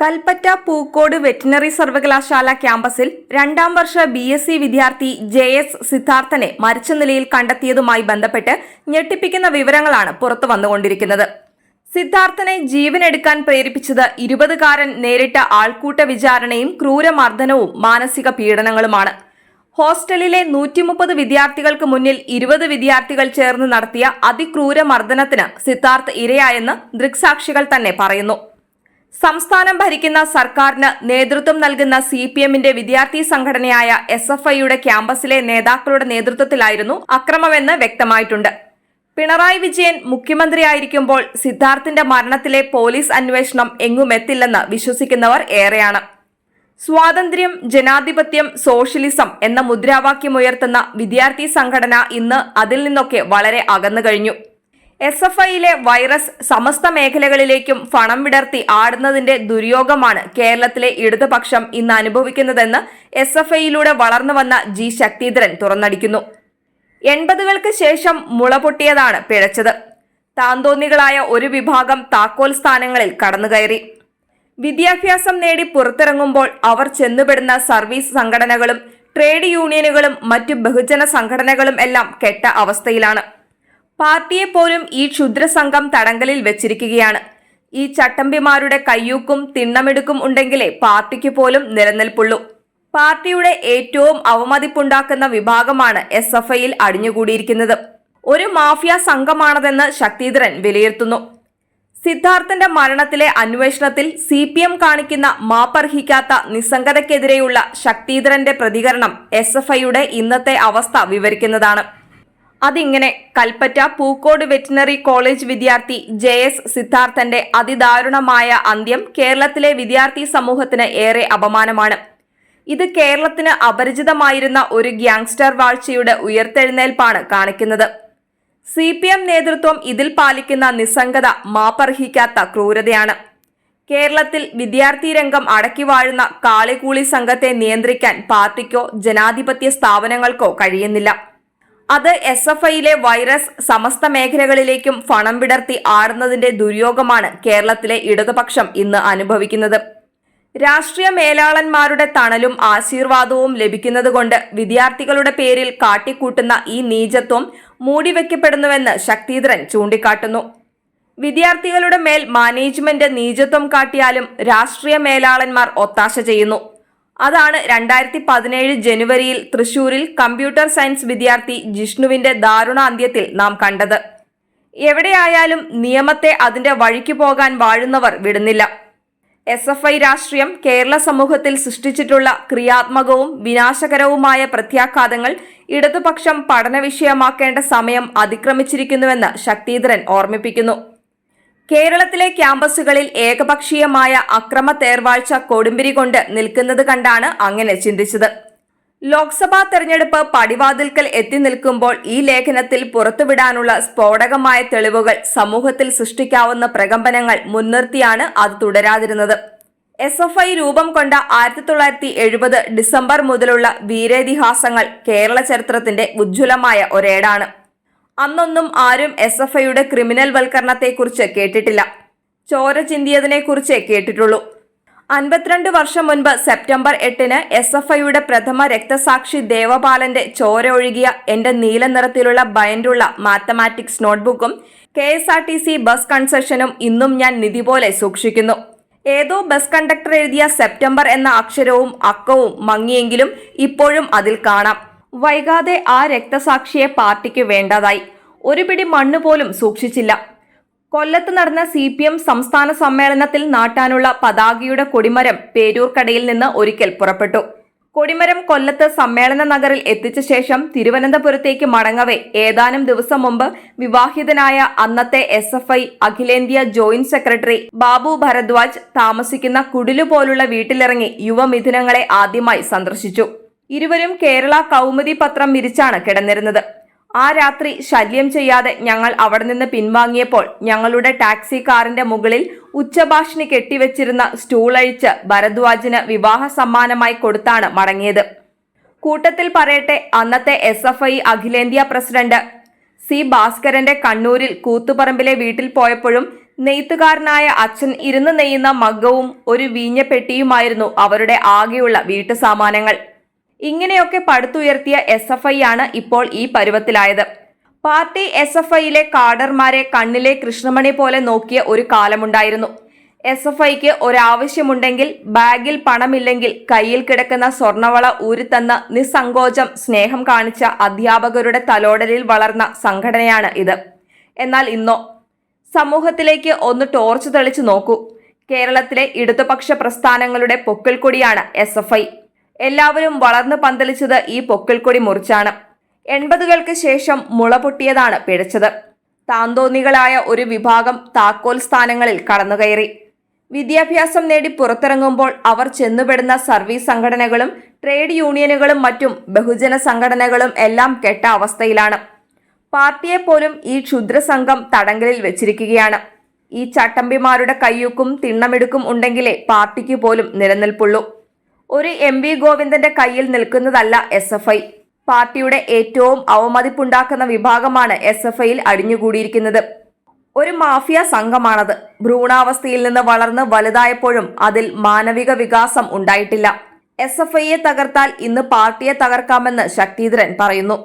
Kalpetta Pookode veterinary സർവകലാശാല ക്യാമ്പസിൽ രണ്ടാം വർഷ ബി എസ് സി വിദ്യാർത്ഥി ജെ എസ് സിദ്ധാർത്ഥനെ മരിച്ച നിലയിൽ കണ്ടെത്തിയതുമായി ബന്ധപ്പെട്ട് ഞെട്ടിപ്പിക്കുന്ന വിവരങ്ങളാണ് പുറത്തു വന്നുകൊണ്ടിരിക്കുന്നത്. സിദ്ധാർത്ഥനെ ജീവനെടുക്കാൻ പ്രേരിപ്പിച്ചത് ഇരുപതുകാരൻ നേരിട്ട ആൾക്കൂട്ട വിചാരണയും ക്രൂരമർദ്ദനവും മാനസിക പീഡനങ്ങളുമാണ്. ഹോസ്റ്റലിലെ നൂറ്റി മുപ്പത് വിദ്യാർത്ഥികൾക്ക് മുന്നിൽ ഇരുപത് വിദ്യാർത്ഥികൾ ചേർന്ന് നടത്തിയ അതിക്രൂരമർദ്ദനത്തിന് സിദ്ധാർത്ഥ് ഇരയായെന്ന് ദൃക്സാക്ഷികൾ തന്നെ പറയുന്നു. സംസ്ഥാനം ഭരിക്കുന്ന സർക്കാരിന് നേതൃത്വം നൽകുന്ന സി പി എമ്മിന്റെ വിദ്യാർത്ഥി സംഘടനയായ എസ് എഫ് ഐയുടെ ക്യാമ്പസിലെ നേതാക്കളുടെ നേതൃത്വത്തിലായിരുന്നു അക്രമമെന്ന് വ്യക്തമായിട്ടുണ്ട്. പിണറായി വിജയൻ മുഖ്യമന്ത്രിയായിരിക്കുമ്പോൾ സിദ്ധാർത്ഥിന്റെ മരണത്തിലെ പോലീസ് അന്വേഷണം എങ്ങുമെത്തില്ലെന്ന് വിശ്വസിക്കുന്നവർ ഏറെയാണ്. സ്വാതന്ത്ര്യം ജനാധിപത്യം സോഷ്യലിസം എന്ന മുദ്രാവാക്യം ഉയർത്തുന്ന വിദ്യാർത്ഥി സംഘടന ഇന്ന് അതിൽ നിന്നൊക്കെ വളരെ അകന്നു കഴിഞ്ഞു. എസ് എഫ് ഐയിലെ വൈറസ് സമസ്ത മേഖലകളിലേക്കും ഫണം വിടർത്തി ആടുന്നതിന്റെ ദുര്യോഗമാണ് കേരളത്തിലെ ഇടതുപക്ഷം ഇന്ന് അനുഭവിക്കുന്നതെന്ന് എസ് എഫ് ഐയിലൂടെ വളർന്നു വന്ന ജി ശക്തിധരൻ തുറന്നടിക്കുന്നു. എൺപതുകൾക്ക് ശേഷം മുളപൊട്ടിയതാണ് പിഴച്ചത്. താന്തോന്നികളായ ഒരു വിഭാഗം താക്കോൽ സ്ഥാനങ്ങളിൽ കടന്നുകയറി. വിദ്യാഭ്യാസം നേടി പുറത്തിറങ്ങുമ്പോൾ അവർ ചെന്നുപെടുന്ന സർവീസ് സംഘടനകളും ട്രേഡ് യൂണിയനുകളും മറ്റു ബഹുജന സംഘടനകളും എല്ലാം കെട്ട അവസ്ഥയിലാണ്. പാർട്ടിയെ പോലും ഈ ക്ഷുദ്രസംഘം തടങ്കലിൽ വെച്ചിരിക്കുകയാണ്. ഈ ചട്ടമ്പിമാരുടെ കയ്യൂക്കും തിണ്ണമെടുക്കും ഉണ്ടെങ്കിലേ പാർട്ടിക്ക് പോലും നിലനിൽപ്പുള്ളൂ. പാർട്ടിയുടെ ഏറ്റവും അവമതിപ്പുണ്ടാക്കുന്ന വിഭാഗമാണ് എസ് എഫ് ഐയിൽ അടിഞ്ഞുകൂടിയിരിക്കുന്നത്. ഒരു മാഫിയ സംഘമാണതെന്ന് ശക്തിധരൻ വിലയിരുത്തുന്നു. സിദ്ധാർത്ഥന്റെ മരണത്തിലെ അന്വേഷണത്തിൽ സി പി എം കാണിക്കുന്ന മാപ്പർഹിക്കാത്ത നിസ്സംഗതയ്ക്കെതിരെയുള്ള ശക്തിധരന്റെ പ്രതികരണം എസ് എഫ് ഐയുടെ ഇന്നത്തെ അവസ്ഥ വിവരിക്കുന്നതാണ്. അതിങ്ങനെ കൽപ്പറ്റ പൂക്കോട് വെറ്റിനറി കോളേജ് വിദ്യാർത്ഥി ജെ എസ് സിദ്ധാർത്ഥന്റെ അതിദാരുണമായ അന്ത്യം കേരളത്തിലെ വിദ്യാർത്ഥി സമൂഹത്തിന് ഏറെ അപമാനമാണ്. ഇത് കേരളത്തിന് അപരിചിതമായിരുന്ന ഒരു ഗ്യാങ്സ്റ്റർ വാഴ്ചയുടെ ഉയർത്തെഴുന്നേൽപ്പാണ് കാണിക്കുന്നത്. സി പി എം നേതൃത്വം ഇതിൽ പാലിക്കുന്ന നിസ്സംഗത മാപ്പർഹിക്കാത്ത ക്രൂരതയാണ്. കേരളത്തിൽ വിദ്യാർത്ഥി രംഗം അടക്കി വാഴുന്ന കാളികൂളി സംഘത്തെ നിയന്ത്രിക്കാൻ പാർട്ടിക്കോ ജനാധിപത്യ സ്ഥാപനങ്ങൾക്കോ കഴിയുന്നില്ല. അത് എസ് എഫ് ഐയിലെ വൈറസ് സമസ്ത മേഖലകളിലേക്കും ഫണം വിടർത്തി ആടുന്നതിന്റെ ദുര്യോഗമാണ് കേരളത്തിലെ ഇടതുപക്ഷം ഇന്ന് അനുഭവിക്കുന്നത്. രാഷ്ട്രീയ മേലാളന്മാരുടെ തണലും ആശീർവാദവും ലഭിക്കുന്നതുകൊണ്ട് വിദ്യാർത്ഥികളുടെ പേരിൽ കാട്ടിക്കൂട്ടുന്ന ഈ നീചത്വം മൂടിവെക്കപ്പെടുന്നുവെന്ന് ശക്തിധരൻ ചൂണ്ടിക്കാട്ടുന്നു. വിദ്യാർത്ഥികളുടെ മേൽ മാനേജ്മെന്റ് നീചത്വം കാട്ടിയാലും രാഷ്ട്രീയ മേലാളന്മാർ ഒത്താശ ചെയ്യുന്നു. അതാണ് രണ്ടായിരത്തി പതിനേഴ് ജനുവരിയിൽ തൃശൂരിൽ കമ്പ്യൂട്ടർ സയൻസ് വിദ്യാർത്ഥി ജിഷ്ണുവിന്റെ ദാരുണ അന്ത്യത്തിൽ നാം കണ്ടത്. എവിടെയായാലും നിയമത്തെ അതിന്റെ വഴിക്ക് പോകാൻ വാഴുന്നവർ വിടുന്നില്ല. എസ് എഫ് ഐ രാഷ്ട്രീയം കേരള സമൂഹത്തിൽ സൃഷ്ടിച്ചിട്ടുള്ള ക്രിയാത്മകവും വിനാശകരവുമായ പ്രത്യാഘാതങ്ങൾ ഇടതുപക്ഷം പഠന വിഷയമാക്കേണ്ട സമയം അതിക്രമിച്ചിരിക്കുന്നുവെന്ന് ശക്തിധരൻ ഓർമ്മിപ്പിക്കുന്നു. കേരളത്തിലെ ക്യാമ്പസുകളിൽ ഏകപക്ഷീയമായ അക്രമ തേർവാഴ്ച കൊടുമ്പിരി കൊണ്ട് നിൽക്കുന്നത് കണ്ടാണ് അങ്ങനെ ചിന്തിച്ചത്. ലോക്സഭാ തെരഞ്ഞെടുപ്പ് പടിവാതിൽക്കൽ എത്തി നിൽക്കുമ്പോൾ ഈ ലേഖനത്തിൽ പുറത്തുവിടാനുള്ള സ്ഫോടകമായ തെളിവുകൾ സമൂഹത്തിൽ സൃഷ്ടിക്കാവുന്ന പ്രകമ്പനങ്ങൾ മുൻനിർത്തിയാണ് അത് തുടരാതിരുന്നത്. എസ് എഫ് ഐ രൂപം കൊണ്ട ആയിരത്തി തൊള്ളായിരത്തി എഴുപത് ഡിസംബർ മുതലുള്ള വീരേതിഹാസങ്ങൾ കേരള ചരിത്രത്തിന്റെ ഉജ്ജ്വലമായ ഒരേടാണ്. അന്നൊന്നും ആരും എസ് എഫ് ഐയുടെ ക്രിമിനൽ വൽക്കരണത്തെക്കുറിച്ച് കേട്ടിട്ടില്ല. ചോര ചിന്തിയതിനെക്കുറിച്ച് കേട്ടിട്ടുള്ളൂ. അൻപത്തിരണ്ട് വർഷം മുൻപ് സെപ്റ്റംബർ എട്ടിന് എസ് എഫ് ഐയുടെ പ്രഥമ രക്തസാക്ഷി ദേവപാലന്റെ ചോര ഒഴുകിയ എന്റെ നീല നിറത്തിലുള്ള ബയൻഡുള്ള mathematics നോട്ട്ബുക്കും K S R T C bus കൺസെഷനും ഇന്നും ഞാൻ നിധി പോലെ സൂക്ഷിക്കുന്നു. ഏതോ ബസ് കണ്ടക്ടർ എഴുതിയ സെപ്റ്റംബർ എന്ന അക്ഷരവും അക്കവും മങ്ങിയെങ്കിലും ഇപ്പോഴും അതിൽ കാണാം. വൈകാതെ ആ രക്തസാക്ഷിയെ പാർട്ടിക്ക് വേണ്ടതായി. ഒരു പിടി മണ്ണ് പോലും സൂക്ഷിച്ചില്ല. കൊല്ലത്ത് നടന്ന സി പി എം സംസ്ഥാന സമ്മേളനത്തിൽ നാട്ടാനുള്ള പതാകയുടെ കൊടിമരം പേരൂർക്കടയിൽ നിന്ന് ഒരിക്കൽ പുറപ്പെട്ടു. കൊടിമരം കൊല്ലത്ത് സമ്മേളന നഗറിൽ എത്തിച്ച ശേഷം തിരുവനന്തപുരത്തേക്ക് മടങ്ങവേ ഏതാനും ദിവസം മുമ്പ് വിവാഹിതനായ അന്നത്തെ എസ് എഫ് ഐ അഖിലേന്ത്യാ ജോയിന്റ് സെക്രട്ടറി ബാബു ഭരദ്വാജ് താമസിക്കുന്ന കുടിലു പോലുള്ള വീട്ടിലിറങ്ങി യുവമിഥുനങ്ങളെ ആദ്യമായി സന്ദർശിച്ചു. ഇരുവരും കേരള കൗമുദി പത്രം വിരിച്ചാണ് കിടന്നിരുന്നത്. ആ രാത്രി ശല്യം ചെയ്യാതെ ഞങ്ങൾ അവിടെ നിന്ന് പിൻവാങ്ങിയപ്പോൾ ഞങ്ങളുടെ ടാക്സി കാറിന്റെ മുകളിൽ ഉച്ചഭാഷിണി കെട്ടിവെച്ചിരുന്ന സ്റ്റൂൾ അഴിച്ച് ഭരദ്വാജിന് വിവാഹ സമ്മാനമായി കൊടുത്താണ് മടങ്ങിയത്. കൂട്ടത്തിൽ പറയട്ടെ അന്നത്തെ എസ് എഫ് ഐ അഖിലേന്ത്യാ പ്രസിഡന്റ് സി ഭാസ്കരന്റെ കണ്ണൂരിൽ കൂത്തുപറമ്പിലെ വീട്ടിൽ പോയപ്പോഴും നെയ്ത്തുകാരനായ അച്ഛൻ ഇരുന്ന് നെയ്യുന്ന മഗ്ഗവും ഒരു വീഞ്ഞപ്പെട്ടിയുമായിരുന്നു അവരുടെ ആകെയുള്ള വീട്ടു സാമാനങ്ങൾ ഇങ്ങനെയൊക്കെ പടുത്തുയർത്തിയ എസ് എഫ് ഐ ആണ് ഇപ്പോൾ ഈ പരുവത്തിലായത്. പാർട്ടി എസ് എഫ് ഐയിലെ കാഡർമാരെ കണ്ണിലെ കൃഷ്ണമണി പോലെ നോക്കിയ ഒരു കാലമുണ്ടായിരുന്നു. എസ് എഫ് ഐക്ക് ഒരാവശ്യമുണ്ടെങ്കിൽ ബാഗിൽ പണമില്ലെങ്കിൽ കയ്യിൽ കിടക്കുന്ന സ്വർണവള ഊരിത്തന്ന നിസ്സങ്കോചം സ്നേഹം കാണിച്ച അധ്യാപകരുടെ തലോടലിൽ വളർന്ന സംഘടനയാണ് ഇത്. എന്നാൽ ഇന്നോ? സമൂഹത്തിലേക്ക് ഒന്ന് ടോർച്ച് തെളിച്ചു നോക്കൂ. കേരളത്തിലെ ഇടതുപക്ഷ പ്രസ്ഥാനങ്ങളുടെ പൊക്കിൾക്കൊടിയാണ് എസ് എഫ് ഐ എല്ലാവരും വളർന്നു പന്തലിച്ചത് ഈ പൊക്കിൾക്കൊടി മുറിച്ചാണ്. എൺപതുകൾക്ക് ശേഷം മുള പൊട്ടിയതാണ് പിഴച്ചത്. താന്തോന്നികളായ ഒരു വിഭാഗം താക്കോൽ സ്ഥാനങ്ങളിൽ കടന്നുകയറി. വിദ്യാഭ്യാസം നേടി പുറത്തിറങ്ങുമ്പോൾ അവർ ചെന്നുപെടുന്ന സർവീസ് സംഘടനകളും ട്രേഡ് യൂണിയനുകളും മറ്റും ബഹുജന സംഘടനകളും എല്ലാം കെട്ട അവസ്ഥയിലാണ്. പാർട്ടിയെപ്പോലും ഈ ക്ഷുദ്രസംഘം തടങ്കലിൽ വെച്ചിരിക്കുകയാണ്. ഈ ചട്ടമ്പിമാരുടെ കയ്യൂക്കും തിണ്ണമെടുക്കും ഉണ്ടെങ്കിലേ പാർട്ടിക്ക് പോലും നിലനിൽപ്പുള്ളൂ. ഒരു എം വി ഗോവിന്ദന്റെ കയ്യിൽ നിൽക്കുന്നതല്ല എസ് എഫ് ഐ. പാർട്ടിയുടെ ഏറ്റവും അവമതിപ്പുണ്ടാക്കുന്ന വിഭാഗമാണ് എസ് എഫ് ഐയിൽ അടിഞ്ഞുകൂടിയിരിക്കുന്നത്. ഒരു മാഫിയ സംഘമാണത്. ഭ്രൂണാവസ്ഥയിൽ നിന്ന് വളർന്ന് വലുതായപ്പോഴും അതിൽ മാനവിക വികാസം ഉണ്ടായിട്ടില്ല. എസ് എഫ് ഐയെ തകർത്താൽ ഇന്ന് പാർട്ടിയെ തകർക്കാമെന്ന് ശക്തിധരൻ പറയുന്നു.